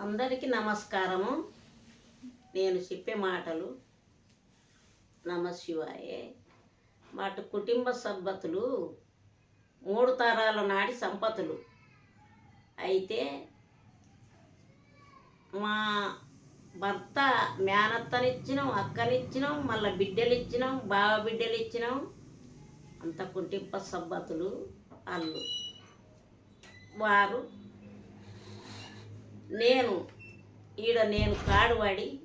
అందరికీ నమస్కారము. నేను చెప్పే మాటలు నమశివాయే వాటి కుటుంబ సభ్యతులు మూడు తరాల నాటి సంపతులు అయితే మా భర్త మేనత్తనిచ్చినాం అక్కనిచ్చినాం మళ్ళీ బిడ్డలు ఇచ్చినాం బావ బిడ్డలు ఇచ్చినాం అంత కుటుంబ సబ్బతులు వాళ్ళు వారు నేను ఈడ నేను కాడువాడి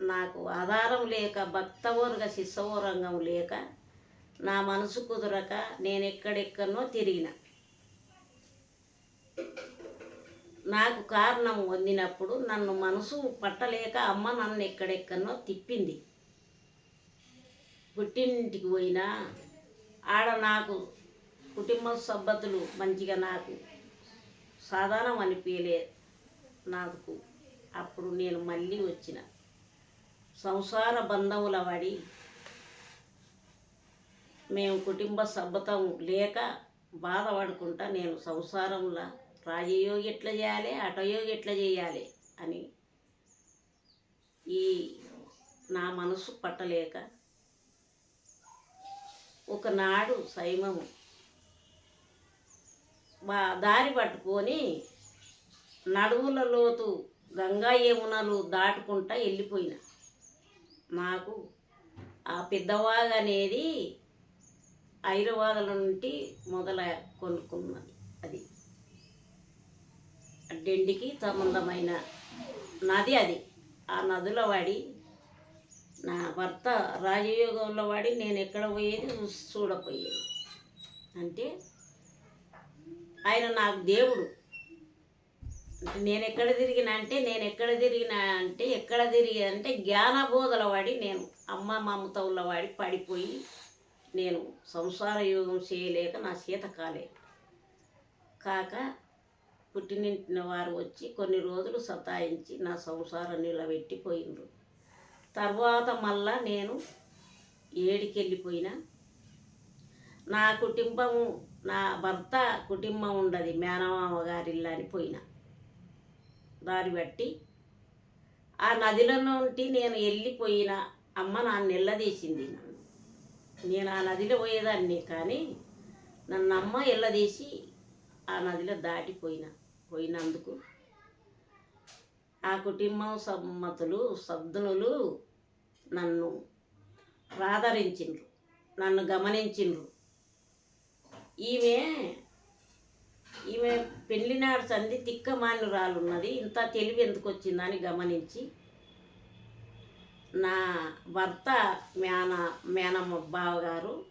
నాకు ఆధారం లేక భక్తవోరుగా శిశవోరంగం లేక నా మనసు కుదరక నేను ఎక్కడెక్కడనో తిరిగిన. నాకు కారణం పొందినప్పుడు నన్ను మనసు పట్టలేక అమ్మ నన్ను ఎక్కడెక్కడనో తిప్పింది. పుట్టింటికి పోయినా ఆడ నాకు కుటుంబ సభ్యులు మంచిగా నాకు సాధారణం అనిపించలేదు నాకు అప్పుడు నేను మళ్ళీ వచ్చిన. సంసార బంధముల పడి మేము కుటుంబ సభ్యతం లేక బాధపడుకుంటా నేను సంసారంలో రాజయోగి ఎట్లా చేయాలి అటయోగి ఎట్లా చేయాలి అని ఈ నా మనసు పట్టలేక ఒకనాడు సైమము దారి పట్టుకొని నడువుల లోతు గంగా యమునలు దాటుకుంటా వెళ్ళిపోయిన నాకు ఆ పెద్దవాగ అనేది హైదరాబాద్ల నుండి మొదల కొనుక్కున్నది అది. అడ్డెండికి సంబంధమైన నది అది. ఆ నదిలో వాడి నా భర్త రాజయోగంలో వాడి నేను ఎక్కడ పోయేది చూడపోయేది. అంటే ఆయన నాకు దేవుడు. నేను ఎక్కడ తిరిగినా అంటే నేను ఎక్కడ తిరిగినా అంటే ఎక్కడ తిరిగి అంటే జ్ఞానబోధల వాడి నేను. అమ్మ మమతవుల ఉన్నవాడి పడిపోయి నేను సంసార యోగం చేయలేక నా సీత కాలే. కాక పుట్టినింటిన వారు వచ్చి కొన్ని రోజులు సతాయించి నా సంసారం నిలబెట్టిపోయినరు తర్వాత మళ్ళా నేను ఏడికెళ్ళిపోయినా. నా కుటుంబము నా భర్త కుటుంబం ఉండదు మేనమామ గారిల్లు అని పోయినా. దారి బట్టి ఆ నదిలో నుండి నేను వెళ్ళిపోయిన అమ్మ నన్ను నిల్లదీసింది నన్ను. నేను ఆ నదిలో పోయేదాన్ని కానీ నన్ను అమ్మ ఎల్లదీసి ఆ నదిలో దాటిపోయిన పోయినందుకు ఆ కుటుంబం సమ్మతులు సద్దునులు నన్ను ఆదరించిండ్రు నన్ను గమనించిండ్రు. ఈమె ఈమె పెళ్ళినాడు సంధి తిక్క ఉన్నది ఇంత తెలివి ఎందుకు వచ్చిందని గమనించి నా భర్త మేన మేనమ్మ బావగారు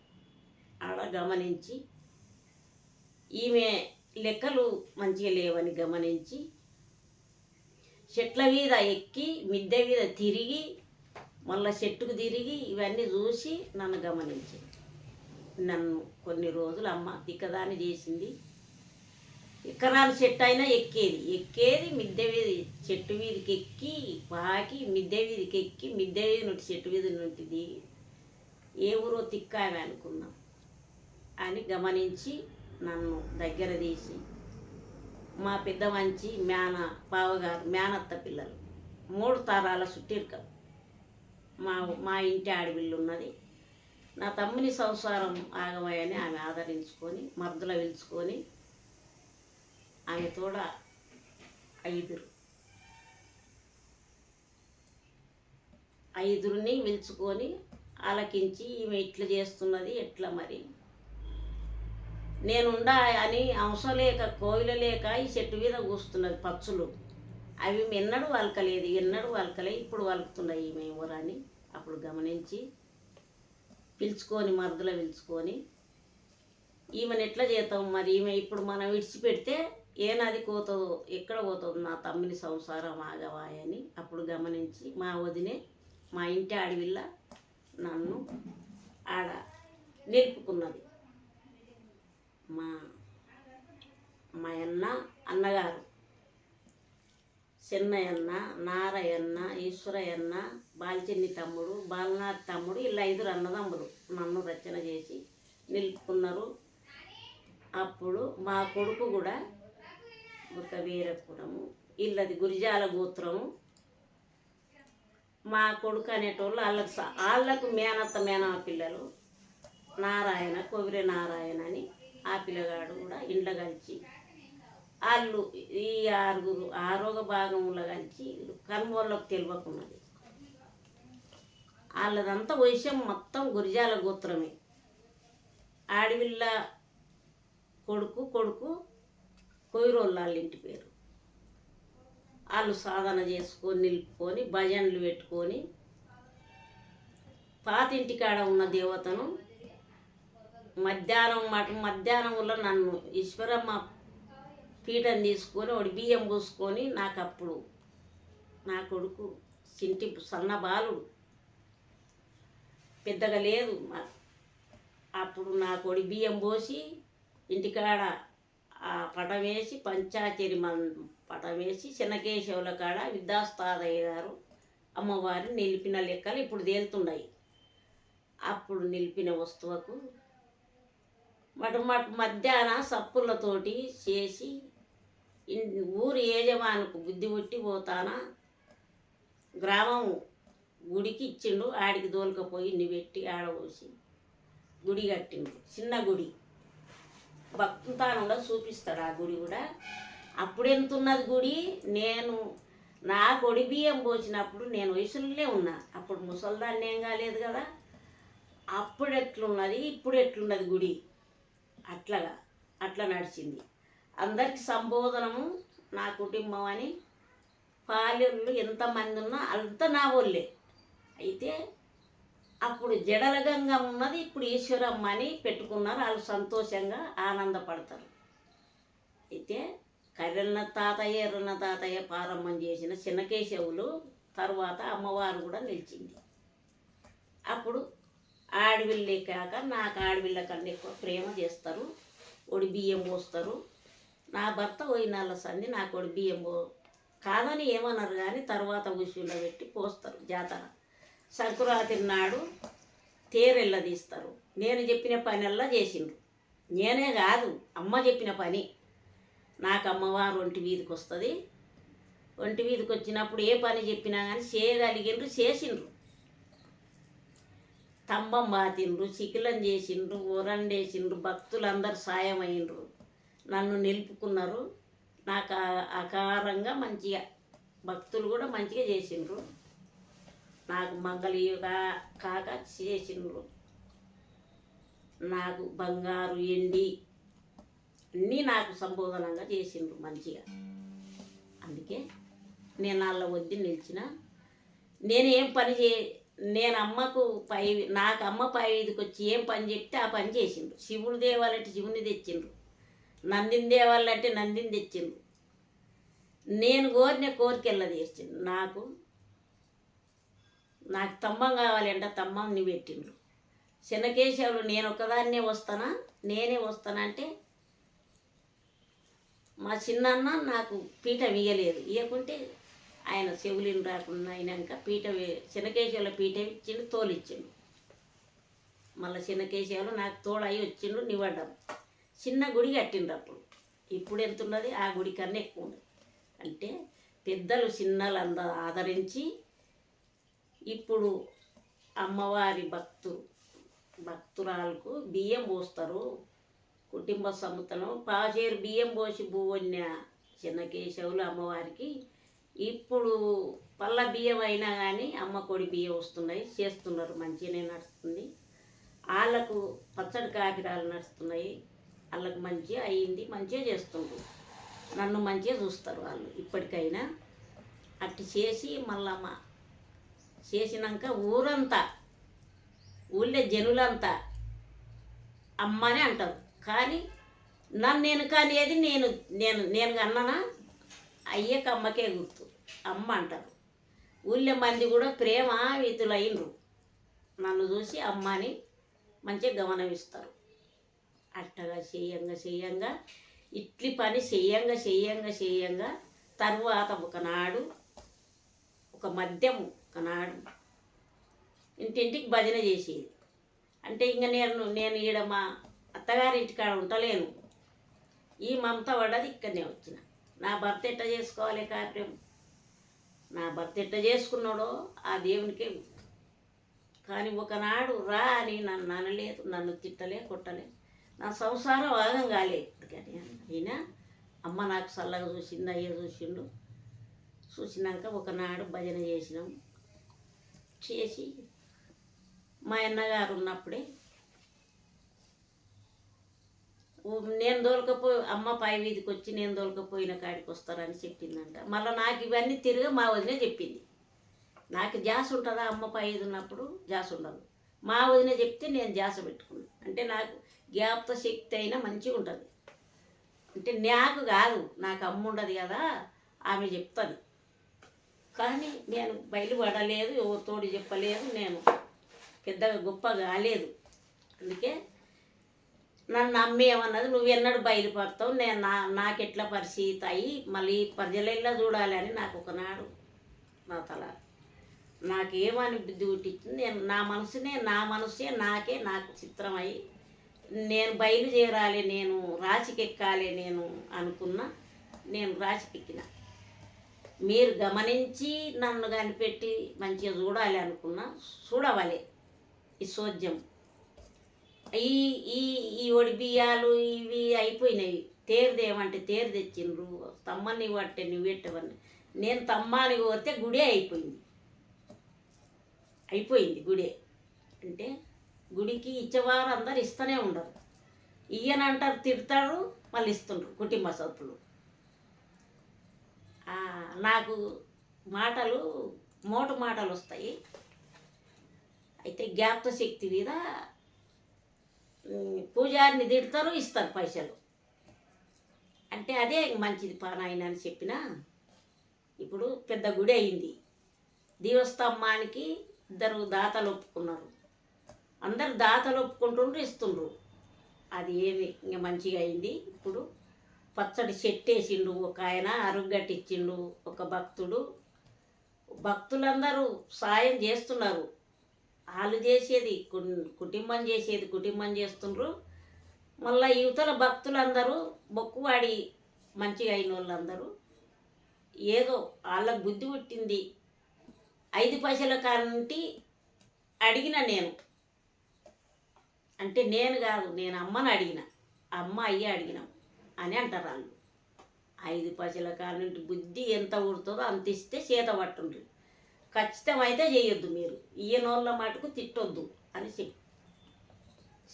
ఆడ గమనించి ఈమె లెక్కలు మంచిగా లేవని గమనించి చెట్ల మీద ఎక్కి మిద్దె మీద తిరిగి మళ్ళా చెట్టుకు తిరిగి ఇవన్నీ చూసి నన్ను గమనించింది. నన్ను కొన్ని రోజులు అమ్మ తిక్కదాన్ని చేసింది. ఎకరాల చెట్టు అయినా ఎక్కేది. ఎక్కేది మిద్దె వీధి చెట్టు వీధికి ఎక్కి పాకి మిద్దె వీధికి ఎక్కి మిద్దె వీధి నుండి చెట్టు వీధి నుండి దిగి ఏ ఊరో తిక్కామే అనుకున్నాం అని గమనించి నన్ను దగ్గర తీసి మా పెద్ద మంచి మేన పావగారు మేనత్త పిల్లలు మూడు తరాల చుట్టిరుక మా మా ఇంటి ఆడవిల్లు ఉన్నది. నా తమ్ముని సంసారం ఆగమయ్యని ఆమె ఆదరించుకొని మర్దుల పిలుచుకొని ఆమె తోడ ఐదురు. ఐదురిని పిలుచుకొని ఆలకించి ఈమె ఇట్లా చేస్తున్నది ఎట్లా మరి? నేనుండా అని అంశం లేక కోయిల లేక ఈ చెట్టు మీద కూస్తున్నది పచ్చులు అవి ఎన్నడూ వలకలేదు ఎన్నడూ వలకలే ఇప్పుడు వలుకుతున్నాయి ఈమె ఎవరని అప్పుడు గమనించి పిలుచుకొని మరదలో పిలుచుకొని ఈమెను ఎట్లా చేస్తాం మరి? ఈమె ఇప్పుడు మనం విడిచిపెడితే ఏ నది పోతుందో ఎక్కడ పోతుందో నా తమ్మిని సంసారం ఆగవాయని అప్పుడు గమనించి మా వదినే మా ఇంటి ఆడవిల్ల నన్ను ఆడ నిలుపుకున్నది. మా మా అన్న అన్నగారు చిన్నయన్న నారయ్యన్న ఈశ్వరయన్న బాలచిన్ని తమ్ముడు బాలనాథ్ తమ్ముడు ఇలా ఐదురు అన్నదమ్ములు నన్ను రచన చేసి నిలుపుకున్నారు. అప్పుడు మా కొడుకు కూడా ఒక వీరపురము ఇల్లది గురిజాల గోత్రము. మా కొడుకు అనేటోళ్ళు వాళ్ళకు వాళ్ళకు మేనత్త మేనమ పిల్లలు. నారాయణ కొవిరి నారాయణ అని ఆ పిల్లగాడు కూడా ఇండ్ల కలిసి వాళ్ళు ఈ ఆరుగురు ఆరోగ్య భాగంలో కలిసి కనుమోళ్ళకు తెలియకున్నది వాళ్ళదంతా వైశ్యం మొత్తం గురిజాల గోత్రమే. ఆడవిల్ల కొడుకు కొడుకు కొయ్యరోళ్ళు వాళ్ళ ఇంటి పేరు. వాళ్ళు సాధన చేసుకొని నిలుపుకొని భజనలు పెట్టుకొని పాతింటి కాడ ఉన్న దేవతను మధ్యాహ్నం మట మధ్యాహ్నంలో నన్ను ఈశ్వరమ్మ పీఠం తీసుకొని ఒకటి బియ్యం పూసుకొని నాకు అప్పుడు నా కొడుకు చింటి సన్న బాలుడు. పెద్దగా లేదు అప్పుడు నా కొడి బియ్యం పోసి ఇంటికాడ ఆ పటం వేసి పంచాచరి మన్ పటం వేసి చిన్నకేశవుల కాడ విద్యాస్తాదయ్య గారు అమ్మవారిని నిలిపిన లెక్కలు ఇప్పుడు తేలుతున్నాయి. అప్పుడు నిలిపిన వస్తువుకు మటు మటు మధ్యాహ్న సప్పులతోటి చేసి ఇన్- ఊరి యజమానికి బుద్ధి పుట్టి పోతానా? గ్రామం గుడికి ఇచ్చిండు ఆడికి దోలుకపోయి ఇన్ని పెట్టి ఆడబోసి గుడి కట్టిండు. చిన్న గుడి. భక్తానంలో చూపిస్తాడు ఆ గుడి కూడా. అప్పుడు ఎంత ఉన్నది గుడి? నేను నా కొడి బియ్యం పోసినప్పుడు నేను వయసులోనే ఉన్నా. అప్పుడు ముసల్దాన్ని ఏం కాలేదు కదా. అప్పుడు ఎట్లున్నది ఇప్పుడు ఎట్లున్నది గుడి? అట్లగా అట్లా నడిచింది. అందరికి సంబోధనము నా కుటుంబం అని. పాలెళ్ళు ఎంతమంది ఉన్నా అంత నా వాళ్ళే అయితే అప్పుడు జడల గంగం ఉన్నది ఇప్పుడు ఈశ్వరమ్మ అని పెట్టుకున్నారు. వాళ్ళు సంతోషంగా ఆనందపడతారు. అయితే కర్రెన్న తాతయ్య ఎర్రన్న తాతయ్య ప్రారంభం చేసిన చిన్నకేశవులు తర్వాత అమ్మవారు కూడా నిలిచింది. అప్పుడు ఆడవిల్లే కాక నాకు ఆడవిళ్ళ కన్నా ఎక్కువ ప్రేమ చేస్తారు. ఒడి బియ్యం పోస్తారు. నా భర్త పోయినాళ్ళ సంది నాకు ఒడి బియ్యం పో కాదని ఏమన్నారు కానీ తర్వాత ఉషులో పెట్టి పోస్తారు జాతర. సంక్రాంతి నాడు తేరెళ్ళ తీస్తారు. నేను చెప్పిన పనల్లా చేసిండ్రు నేనే కాదు అమ్మ చెప్పిన పని. నాకు అమ్మవారు ఒంటి వీధికి వస్తుంది ఒంటి వీధికి వచ్చినప్పుడు ఏ పని చెప్పినా కానీ చేయగలిగిండ్రు చేసిండ్రు. స్తంభం బాతిండ్రు చికిలం చేసిండ్రు ఊరండేసిండ్రు భక్తులందరూ సాయం అయిండ్రు నన్ను నిలుపుకున్నారు. నాకు ఆ- అకారంగా మంచిగా భక్తులు కూడా మంచిగా చేసిండ్రు. నాకు మంగళీయుగా కాక చేసిండ్రు నాకు బంగారు ఎండి అన్నీ నాకు సంబోధనంగా చేసిండ్రు మంచిగా. అందుకే నేను వాళ్ళ వద్ద నిలిచిన. నేను ఏం పని చే నేను అమ్మకు పై నాకు అమ్మ పై వీధికి వచ్చి ఏం పని చెప్తే ఆ పని చేసిండ్రు శివుడు దేవాలంటే శివుని తెచ్చిండ్రు నందిని దేవాలంటే నందిని తెచ్చిండ్రు నేను కోరిన కోరికెళ్ళ తీర్చిండు నాకు నాకు తమ్మం కావాలంటే తమ్మం నీ పెట్టిండ్రు చిన్నకేశవులు నేను ఒకదాన్నే వస్తానా? నేనే వస్తానంటే మా చిన్నన్న నాకు పీట ఇయ్యలేదు ఇవ్వకుంటే ఆయన చెవులిని రాకుండా అయినాక పీట వే- చిన్నకేశవుల పీట ఇచ్చిండు తోలిచ్చిండు. మళ్ళీ చిన్నకేశవులు నాకు తోడయి వచ్చిండు నివ్వడం చిన్న గుడి కట్టిండ్రు అప్పుడు. ఇప్పుడు ఎంత ఉన్నది ఆ గుడి కన్నా ఎక్కువ ఉంది అంటే పెద్దలు చిన్నలు అందరూ ఆదరించి ఇప్పుడు అమ్మవారి భక్తు భక్తురాలకు బియ్యం పోస్తారు. కుటుంబ సముతనం పాచేరు బియ్యం పోసి భూవన్య చిన్న కేశవులు అమ్మవారికి. ఇప్పుడు పళ్ళ బియ్యం అయినా కానీ అమ్మ కొడి బియ్యం వస్తున్నాయి చేస్తున్నారు మంచిగానే నడుస్తుంది. వాళ్ళకు పచ్చడి కాకిరాలు నడుస్తున్నాయి వాళ్ళకు మంచిగా అయ్యింది మంచిగా చేస్తుండ్రు. నన్ను మంచిగా చూస్తారు వాళ్ళు ఇప్పటికైనా. అట్టి చేసి మళ్ళీ మా చేసినాక ఊరంతా ఊళ్ళో జనులంతా అమ్మనే అంటారు. కానీ నన్ను నేను కానేది నేను నేను నేను అన్నానా అయ్యక అమ్మకే గుర్తు. అమ్మ అంటారు. ఊళ్ళో మంది కూడా ప్రేమ వీతులైనరు నన్ను చూసి అమ్మ అని మంచిగా గమనమిస్తారు. అట్టగా చేయంగా చేయంగా ఇట్లి పని చేయంగా చేయంగా చేయంగా తర్వాత ఒకనాడు ఒక మద్యము ఒకనాడు ఇంటింటికి భజన చేసేది. అంటే ఇంక నేను నేను ఈడ మా అత్తగారి కాడ ఉండలేను. ఈ మమత పడ్డది ఇక్కడనే వచ్చిన. నా భర్త ఎట్ట చేసుకోవాలి కార్యం? నా భర్త ఎట్ట చేసుకున్నాడో ఆ దేవునికే కానీ ఒకనాడు రా అని నన్ను అనలేదు నన్ను తిట్టలే కొట్టలే. నా సంసారం ఆగం కాలేదు. కానీ అయినా అమ్మ నాకు చల్లగా చూసింది అయ్య చూసిండు. చూసినాక ఒకనాడు భజన చేసినాం. చేసి మా అన్నగారు ఉన్నప్పుడే నేను దోలకపోయి అమ్మ పై వీధికి వచ్చి నేను దోలకపోయిన కాడికి వస్తారని చెప్పిందంట. మళ్ళీ నాకు ఇవన్నీ తిరిగి మా వదినే చెప్పింది. నాకు జాస్ ఉంటుందా? అమ్మ పై ఇది ఉన్నప్పుడు జాస్ ఉండదు. మా వదిన చెప్తే నేను జాస పెట్టుకున్నాను అంటే నాకు జ్ఞాపక శక్తి అయినా మంచిగా ఉంటుంది. అంటే నాకు కాదు నాకు అమ్మ ఉండదు కదా ఆమె చెప్తుంది. కానీ నేను బయలుపడలేదు ఎవరితోటి చెప్పలేదు నేను పెద్దగా గొప్ప కాలేదు. అందుకే నన్ను నమ్మేమన్నది నువ్వు ఎన్నడు బయలుపడతావు నేను నా నాకెట్లా పరిస్థితి అయ్యి మళ్ళీ ప్రజలెల్లా చూడాలి అని నాకు ఒకనాడు నా తల. నాకేమని బుద్ధి పుట్టించింది నేను నా మనసునే నా మనసే నాకే నాకు చిత్రమై నేను బయలుదేరాలి నేను రాశికెక్కాలి నేను అనుకున్నా నేను రాశికెక్కిన మీరు గమనించి నన్ను కనిపెట్టి మంచిగా చూడాలి అనుకున్నా చూడవాలి ఈ సోద్యం ఈ ఈ ఈ ఒడి బియ్యాలు ఇవి అయిపోయినాయి. తేరుదేమంటే తేరు తెచ్చిండ్రు. తమ్మని పట్టే నువ్వు పెట్టవని. నేను తమ్మాని కోరితే గుడే అయిపోయింది. అయిపోయింది గుడే. అంటే గుడికి ఇచ్చేవారు అందరు ఇస్తూనే ఉండరు. ఇయ్యనంటారు తిడతారు మళ్ళీ ఇస్తుండ్రు కుటుంబ సభ్యులు. నాకు మాటలు మోటు మాటలు వస్తాయి. అయితే జ్ఞాపక శక్తి మీద పూజారిని తిడతారు ఇస్తారు పైసలు. అంటే అదే మంచిది పానాయన అని చెప్పిన ఇప్పుడు పెద్ద గుడి అయింది. దీవస్తంభానికి ఇద్దరు దాతలు ఒప్పుకున్నారు. అందరు దాతలు ఒప్పుకుంటుండ్రు ఇస్తుండ్రు. అది ఏమి ఇంకా మంచిగా అయింది ఇప్పుడు. పచ్చడి చెట్టేసిండు ఒక ఆయన అరుగట్టిచ్చిండు ఒక భక్తుడు. భక్తులందరూ సాయం చేస్తున్నారు. వాళ్ళు చేసేది కుటుంబం చేసేది కుటుంబం చేస్తుండ్రు. మళ్ళీ యువతల భక్తులందరూ మొక్కువాడి మంచిగా అయిన వాళ్ళందరూ ఏదో వాళ్ళకు బుద్ధి పుట్టింది. ఐదు పైసల కాంటి అడిగిన నేను. అంటే నేను కాదు నేను అమ్మని అడిగిన. అమ్మ అయ్యి అడిగినాం. అని అంటారు వాళ్ళు. ఐదు పైసల కానుంటి బుద్ధి ఎంత ఉడుతుందో అంత ఇస్తే చేత పట్టుండ్రి. ఖచ్చితమైతే చేయొద్దు మీరు. ఈయనోళ్ళ మటుకు తిట్టొద్దు అని చెప్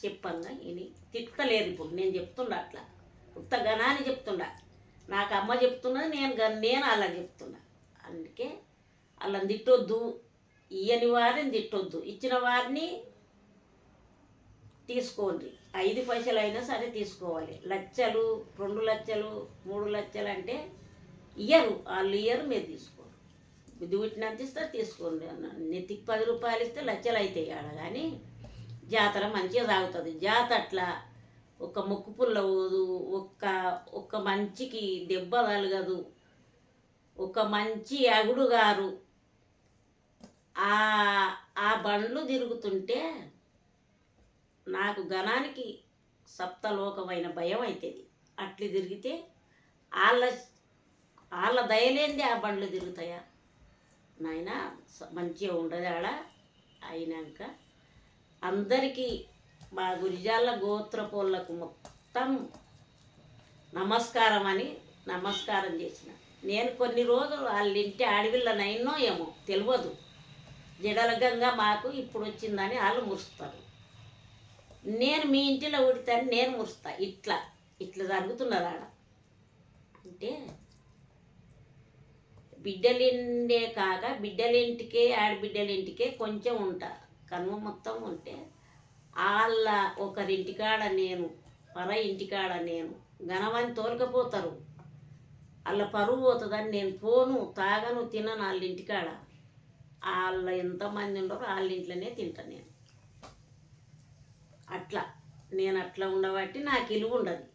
చెప్పంగా ఇని తిట్టలేదు ఇప్పుడు. నేను చెప్తుండా అట్లా. ఉత్త గణాన్ని చెప్తుండా. నాకు అమ్మ చెప్తున్నది నేను గ- నేను అలా చెప్తున్నా అందుకే అలా తిట్టొద్దు. ఇయ్యని వారిని తిట్టొద్దు. ఇచ్చిన వారిని తీసుకోండి. ఐదు పైసలు అయినా సరే తీసుకోవాలి. లచ్చలు రెండు లక్షలు మూడు లక్షలు అంటే ఇయ్యరు వాళ్ళు ఇయ్యరు మీరు తీసుకోండి. బుద్ధి పుట్టినంత ఇస్తే తీసుకోండి నెత్తికి పది రూపాయలు ఇస్తే లచ్చలు అవుతాయి ఆడ. కానీ జాతర మంచిగా సాగుతుంది. జాతర అట్లా ఒక ముక్కు పుల్ల పోదు ఒక్క ఒక్క మంచికి దెబ్బ తలగదు ఒక మంచి అగుడు గారు ఆ బండ్లు తిరుగుతుంటే నాకు గణానికి సప్తలోకమైన భయం అవుతుంది అట్లు తిరిగితే వాళ్ళ వాళ్ళ దయలేంది ఆ బండ్లు తిరుగుతాయా? నాయన మంచిగా ఉండదు ఆడ. అయినాక అందరికీ మా గురిజాల గోత్రపోళ్ళకు మొత్తం నమస్కారం అని నమస్కారం చేసిన. నేను కొన్ని రోజులు వాళ్ళ ఇంటి అడవిళ్ళనైనో ఏమో తెలియదు జడలగంగా మాకు ఇప్పుడు వచ్చిందని వాళ్ళు మురుస్తారు. నేను మీ ఇంటిలో ఉడితాను నేను మురుస్తా. ఇట్లా. ఇట్లా జరుగుతున్నది ఆడ. అంటే బిడ్డలిండే కాక బిడ్డలింటికే ఆడబిడ్డలింటికే కొంచెం ఉంటా. కనుమ మొత్తం ఉంటే వాళ్ళ ఒకరింటికాడ నేను పర ఇంటికాడ నేను ఘనమని తోలకపోతారు. వాళ్ళ పరువు పోతుందని నేను పోను తాగను తినను వాళ్ళ ఇంటికాడ. వాళ్ళ ఎంతమంది ఉండరు వాళ్ళ ఇంట్లోనే తింటా నేను. అట్లా. నేను అట్లా ఉండబట్టి నాకు ఇలువ ఉండదు.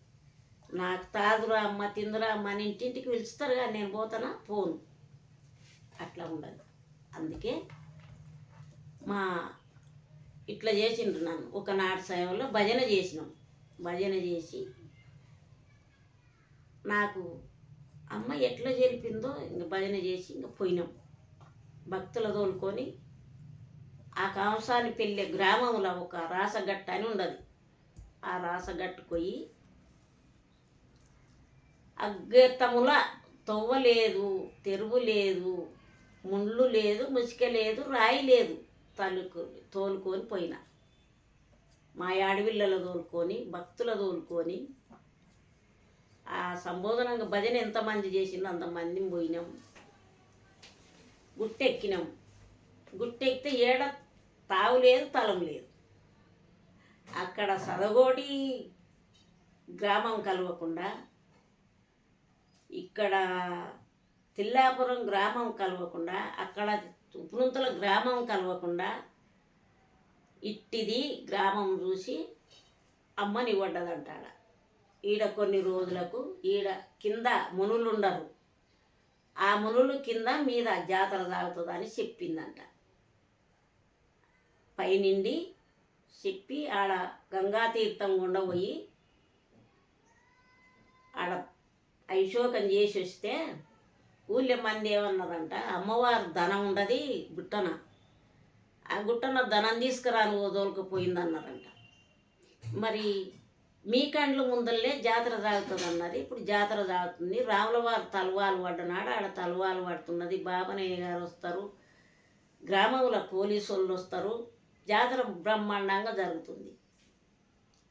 నాకు తాదురా అమ్మ తిందురా అమ్మ అని ఇంటింటికి పిలుస్తారు కానీ నేను పోతానా? పోను. అట్లా ఉండదు. అందుకే మా ఇట్లా చేసిండ్రు నన్ను. ఒకనాటి సమయంలో భజన చేసినాం. భజన చేసి నాకు అమ్మ ఎట్లా జరిపిందో ఇంక భజన చేసి ఇంక పోయినాం. భక్తుల తోలుకొని ఆ కంసాని పెళ్ళే గ్రామంలో ఒక రాసగట్ట అని ఉండదు. ఆ రాసగట్టు పోయి అగ్గతముల తొవ్వ లేదు తెరువు లేదు ముండ్లు లేదు ముసిక లేదు రాయి లేదు. తలుకు తోలుకొని పోయిన. మా అడవిళ్ళలో తోలుకొని భక్తుల తోలుకొని ఆ సంబోధనంగా భజన ఎంతమంది చేసిందో అంతమంది పోయినాం. గుట్టెక్కినాం. గుట్టెక్కితే ఏడ తావు లేదు తలం లేదు. అక్కడ సదగోడి గ్రామం కలవకుండా ఇక్కడ తిల్లాపురం గ్రామం కలవకుండా అక్కడ ఉప్పునుంతల గ్రామం కలవకుండా ఇట్టిది గ్రామం చూసి అమ్మని వడ్డదంటాడ. ఈడ కొన్ని రోజులకు ఈడ కింద మునులుండరు. ఆ మునులు కింద మీద జాతర సాగుతుందని చెప్పిందంట. పైనుండి చెప్పి ఆడ గంగా తీర్థం గుండా పోయి ఆడ అభిషేకం చేసి వస్తే ఊళ్ళో మంది ఏమన్నారంట అమ్మవారు ధనం ఉండదు గుట్టన. ఆ గుట్టన ధనం తీసుకురా వదలకపోయిందన్నారంట మరి మీ కండ్ల ముందల్లే జాతర సాగుతుంది అన్నది ఇప్పుడు జాతర సాగుతుంది రాములవారు తలవాలు పడ్డనాడు ఆడ తలవాలు పడుతున్నది. బాబనయ్య గారు వస్తారు. గ్రామంలో పోలీసు వాళ్ళు వస్తారు. జాతర బ్రహ్మాండంగా జరుగుతుంది.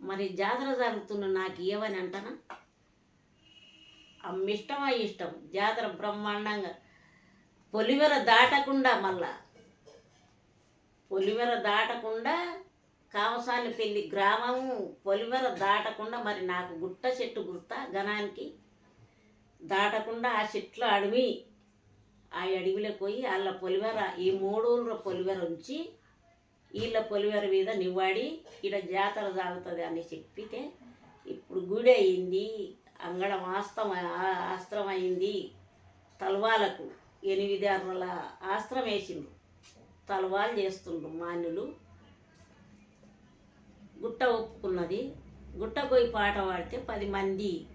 మరి జాతర జరుగుతున్న నాకు ఏమని అంటనా? అమ్మ ఇష్టం ఆ ఇష్టం? జాతర బ్రహ్మాండంగా. పొలివెర దాటకుండా మళ్ళా. పొలివెర దాటకుండా కావసాని పెళ్ళి గ్రామము పొలివెర దాటకుండా మరి నాకు గుట్ట చెట్టు గుర్త గణానికి? దాటకుండా ఆ చెట్లు అడవి ఆ అడవిలోకి పోయి వాళ్ళ పొలివెర ఈ మూడు పొలివెర ఉంచి వీళ్ళ పొలివేరు మీద నివ్వాడి ఈడ జాతర సాగుతుంది అని చెప్పితే ఇప్పుడు గుడి అయింది అంగడం ఆస్తం ఆస్త్రం అయింది. తలవాలకు ఎనిమిది అర్రల ఆస్త్రం వేసిండ్రు. తలవాలు చేస్తుండ్రు మాన్యులు. గుట్ట ఒప్పుకున్నది. గుట్ట పోయి పాట పాడితే పది మంది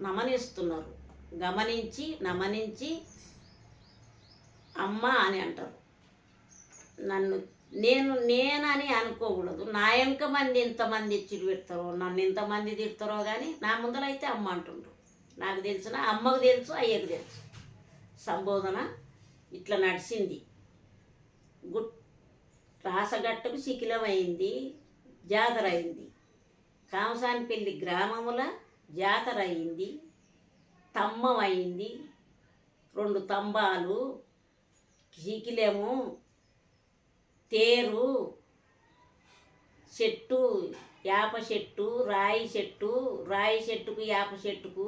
నమనిస్తున్నారు. గమనించి నమనించి అమ్మ అని అంటారు. నన్ను నేను నేనని అనుకోకూడదు. నా వెనుక మంది ఎంతమంది ఇచ్చిలు పెడతారో నన్ను ఎంతమంది తిడతారో కానీ నా ముందరైతే అమ్మ అంటుండ్రు. నాకు తెలిసిన అమ్మకు తెలుసు అయ్యకు తెలుసు. సంబోధన ఇట్లా నడిచింది గుట్ రాసగట్టకు శిఖిలమైంది జాతర అయింది కామసానిపల్లి గ్రామముల జాతర అయింది తమ్మం అయింది రెండు తంబాలు శిఖిలము తేరు చెట్టు యాప చెట్టు రాయి చెట్టు రాయి చెట్టుకు యాప చెట్టుకు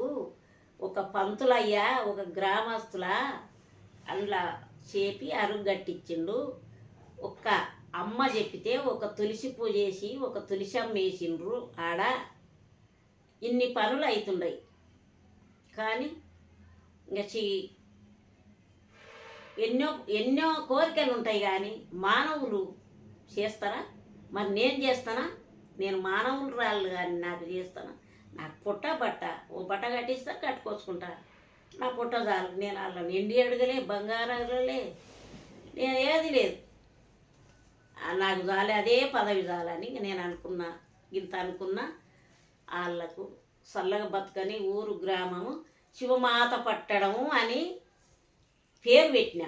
ఒక పంతులయ్యా ఒక గ్రామస్తుల అందులో చేపి అరుగు కట్టించిండు ఒక్క అమ్మ చెప్పితే ఒక తులసి పూజ చేసి ఒక తులసి అమ్మ వేసిండ్రు ఆడ. ఇన్ని పనులు అవుతుండయి కానీ ఇంకా చీ ఎన్నో ఎన్నో కోరికలు ఉంటాయి కానీ మానవులు చేస్తారా? మరి నేను చేస్తానా? నేను మానవులు రాళ్ళు కానీ నాకు చేస్తాను? నాకు పుట్ట బట్ట ఓ బట్ట కట్టిస్తా కట్టుకొచ్చుకుంటా. నా పుట్ట చాలు. నేను వాళ్ళని ఎండి అడగలే బంగారు అడగలే నేను ఏది లేదు. నాకు చాలే అదే పదవి చాలని ఇంక నేను అనుకున్నా ఇంత అనుకున్నా. వాళ్ళకు చల్లగా బతుకని ఊరు గ్రామము శివమాత పట్టడము అని పేరు పెట్టిన.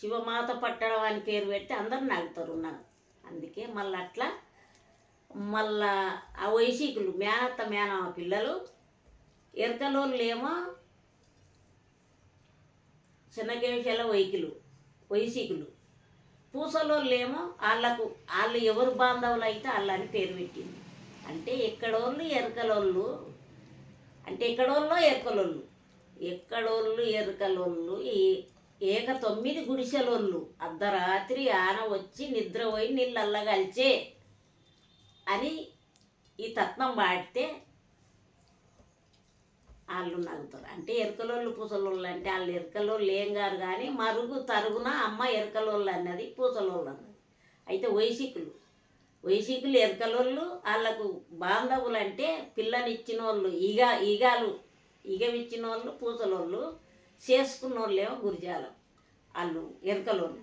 శివమాత పట్టడం అని పేరు పెడితే అందరు నాగుతారు నాకు అందుకే మళ్ళీ అట్లా మళ్ళా ఆ వైశీకులు మేనత్త మేనమ్మ పిల్లలు ఎరకలోళ్ళు చిన్నగేషల వైకులు వైశీకులు. పూసలోళ్ళేమో వాళ్ళకు వాళ్ళు ఎవరు బాంధవులు అయితే వాళ్ళని పేరు పెట్టింది. అంటే ఎక్కడోళ్ళు ఎరకలోళ్ళు అంటే ఎక్కడోళ్ళో ఎరకలోళ్ళు. ఎక్కడోళ్ళు ఎరకలోళ్ళు ఈ ఏక తొమ్మిది గుడిసెలోళ్ళు. అర్ధరాత్రి ఆన వచ్చి నిద్ర పోయి నీళ్ళల్లా కలిచే అని ఈ తత్వం వాడితే వాళ్ళు నవ్వుతారు. అంటే ఎరకలోళ్ళు పూసలోళ్ళు అంటే వాళ్ళు ఎరకలోళ్ళు ఏం గారు కానీ మరుగు తరుగున అమ్మ ఎరకలోళ్ళు అన్నది పూసలోళ్ళు అన్నది. అయితే వైశికులు వైశికులు ఎరకలోళ్ళు వాళ్ళకు బాంధవులు అంటే పిల్లనిచ్చిన వాళ్ళు ఈగా ఈగాలు ఇగవిచ్చిన వాళ్ళు పూసలోళ్ళు చేసుకున్న వాళ్ళేమో గురిజాలం వాళ్ళు ఎరకలోళ్ళు.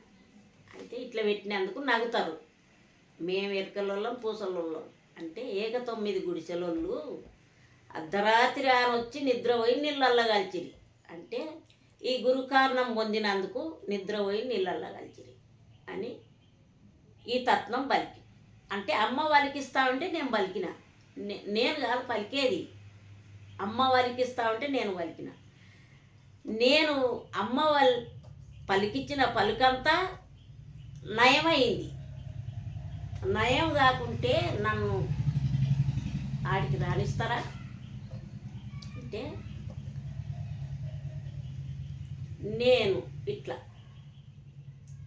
అయితే ఇట్లా పెట్టినందుకు నవ్వుతారు మేము ఎరకలోళ్ళం పూసలోళ్ళం. అంటే ఏక తొమ్మిది గుడిసెలోళ్ళు అర్ధరాత్రి ఆయన వచ్చి నిద్ర పోయి నీళ్ళల్లో కలిచిరి. అంటే ఈ గురు కారణం పొందినందుకు నిద్ర పోయి నీళ్ళల్లో కలిచిరి అని ఈ తత్వం పలికి. అంటే అమ్మ పలికిస్తా ఉంటే నేను పలికిన. నేను కాదు పలికేది. అమ్మ వలికిస్తా ఉంటే నేను పలికిన నేను అమ్మ వల్ పలికిచ్చిన పలుకంతా నయమైంది. నయం కాకుంటే నన్ను ఆడికి రాణిస్తారా అంటే నేను ఇట్లా.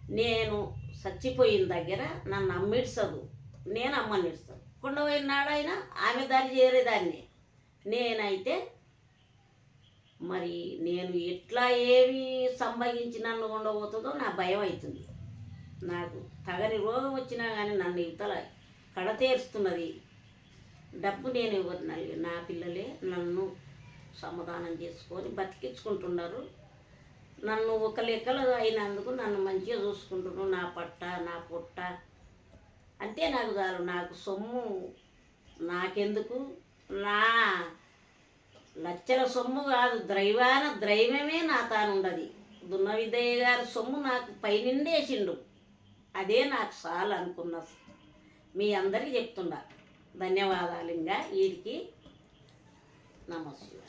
నేను చచ్చిపోయిన దగ్గర నన్ను అమ్మిడ్చదు. నేను అమ్మనిస్తాను కొండ పోయిన నాడైనా ఆమె దారి చేరేదాన్ని. నేనైతే మరి నేను ఎట్లా ఏమి సంభవించి నన్ను ఉండబోతుందో నా భయం అవుతుంది. నాకు తగని రోగం వచ్చినా కానీ నన్ను ఇవతల కడతేరుస్తున్నది డబ్బు నేను ఇవ్వను. నా పిల్లలే నన్ను సమాధానం చేసుకొని బతికించుకుంటున్నారు. నన్ను ఒక లెక్కలు అయినందుకు నన్ను మంచిగా చూసుకుంటున్నారు. నా పట్ట నా పొట్ట. అంతే నాకు చాలు. నాకు సొమ్ము నాకెందుకు? నా లచ్చల సొమ్ము కాదు ద్రైవాన ద్రైవమే నా తానుండది. దున్న విదయ్య గారి సొమ్ము నాకు పైనిండేసిండు అదే నాకు చాలు అనుకున్న మీ అందరికీ చెప్తున్నా. ధన్యవాదాలు ఇంకా. వీడికి నమస్తే